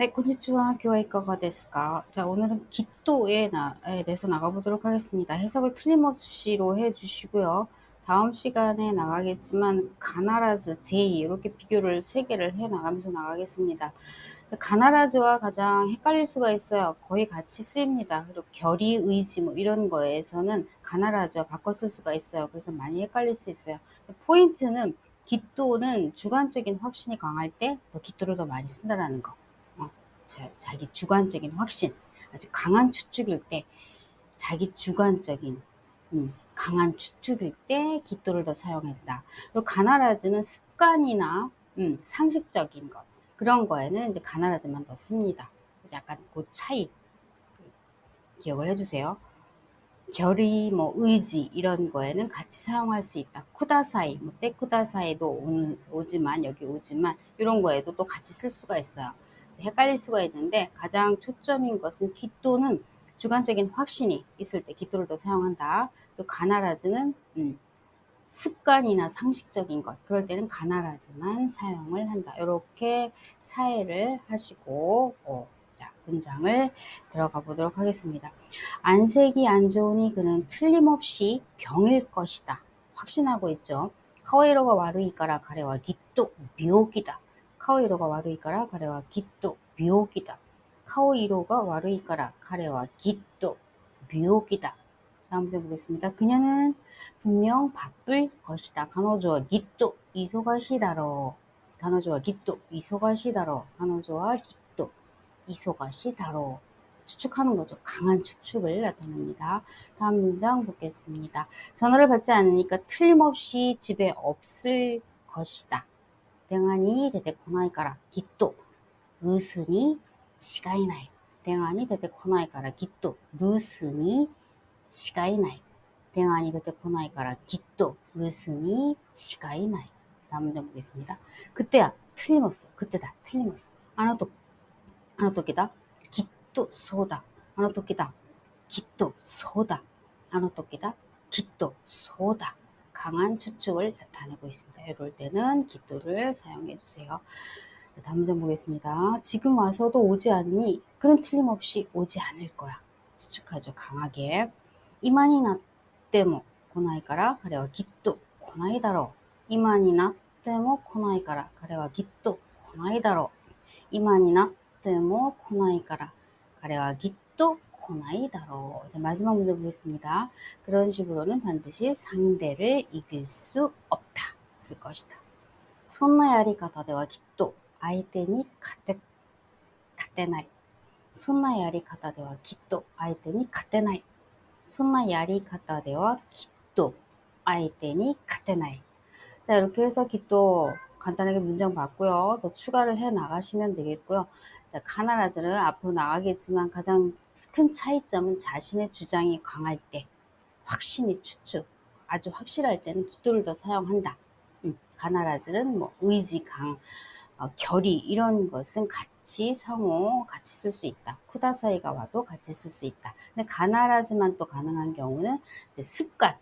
네, konnichiwa. 교회과가 됐을까? 자, 오늘은 기도에 대해서 나가보도록 하겠습니다. 해석을 틀림없이로 해주시고요. 다음 시간에 나가겠지만 가나라즈, 제이 이렇게 비교를 세 개를 해 나가면서 나가겠습니다. 자, 가나라즈와 가장 헷갈릴 수가 있어요. 거의 같이 쓰입니다. 그리고 결의, 의지 뭐 이런 거에서는 가나라즈와 쓸 수가 있어요. 그래서 많이 헷갈릴 수 있어요. 포인트는 기도는 주관적인 확신이 강할 때 더 기도를 더 많이 쓴다라는 거. 자, 자기 주관적인 확신, 아주 강한 추측일 때, 자기 주관적인 음, 강한 추측일 때 기도를 더 사용했다. 그리고 가나라즈는 습관이나 음, 상식적인 것 그런 거에는 이제 가나라즈만 더 씁니다. 약간 그 차이 기억을 해주세요. 결의, 뭐 의지 이런 거에는 같이 사용할 수 있다. 쿠다사이, 뭐 때쿠다사이도 오지만 여기 오지만 이런 거에도 또 같이 쓸 수가 있어요. 헷갈릴 수가 있는데 가장 초점인 것은 기도는 주관적인 확신이 있을 때 기도를 더 사용한다. 또 가나라즈는 음, 습관이나 상식적인 것 그럴 때는 가나라즈만 사용을 한다. 이렇게 차이를 하시고 어, 자, 문장을 들어가 보도록 하겠습니다. 안색이 안 좋으니 그는 틀림없이 병일 것이다. 확신하고 있죠. 카오이로가 와루이까라 가래와 기또 묘기다. 顔色が悪いから彼はきっと病気だ。顔色が悪いから彼はきっと病気だ. 다음 문 보겠습니다. 그녀는 분명 바쁠 것이다. 彼女はきっと 이소가시다로. 彼女はきっと 이소가시다로. 彼女はきっと 이소가시다로. 추측하는 거죠. 강한 추측을 나타냅니다. 다음 문장 보겠습니다. 전화를 받지 않으니까 틀림없이 집에 없을 것이다. 電話に出てこないからきっと留守に違いない。電話に出てこないからきっと留守に違いない。電話に出てこないからきっと留守に違いない。다음문장보겠습니다 그때야틀림없어그때다틀림없어あのとあの時だきっとそうだあの時だきっとそうだあの時だきっとそうだ 강한 추측을 나타내고 있습니다. 이럴 때는 기도를 사용해 주세요. 다음 문장 보겠습니다. 지금 와서도 오지 않으니 그는 틀림없이 오지 않을 거야. 추측하죠. 강하게. 이만이 나때모 고나이から 彼は 기또 고나이だろう. 이만이 나때모 고나이から 彼は 기또 고나이だろう. 이만이 나때모 고나이から 彼は 기또 코나이다로. 자, 마지막 문제 보겠습니다. 그런 식으로는 반드시 상대를 이길 수 없다. 쓸 것이다. 손나 야리가다대와 기또 아이테니 가테 가테나이. 손나 야리가다대와 기또 아이테니 가테나이. 손나 야리가다대와 기또 아이테니 가테나이. 자, 이렇게 해서 기또 간단하게 문장 봤고요. 더 추가를 해 나가시면 되겠고요. 자, 카나라즈는 앞으로 나가겠지만 가장 큰 차이점은 자신의 주장이 강할 때, 확신이 추측, 아주 확실할 때는 기도를 더 사용한다. 음, 가나라즈는 뭐 의지 강, 어, 결의 이런 것은 같이 상호 같이 쓸 수 있다. 쿠다사이가 와도 같이 쓸 수 있다. 근데 가나라즈만 또 가능한 경우는 습관,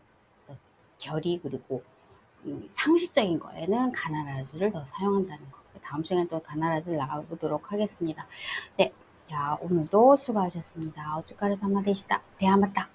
결의 그리고 상식적인 거에는 가나라즈를 더 사용한다는 거. 다음 시간에 또 가나라즈를 나가보도록 하겠습니다. 네. 자, 오늘도 수고하셨습니다. 어쭈까리 사마 되시다. 대하마다.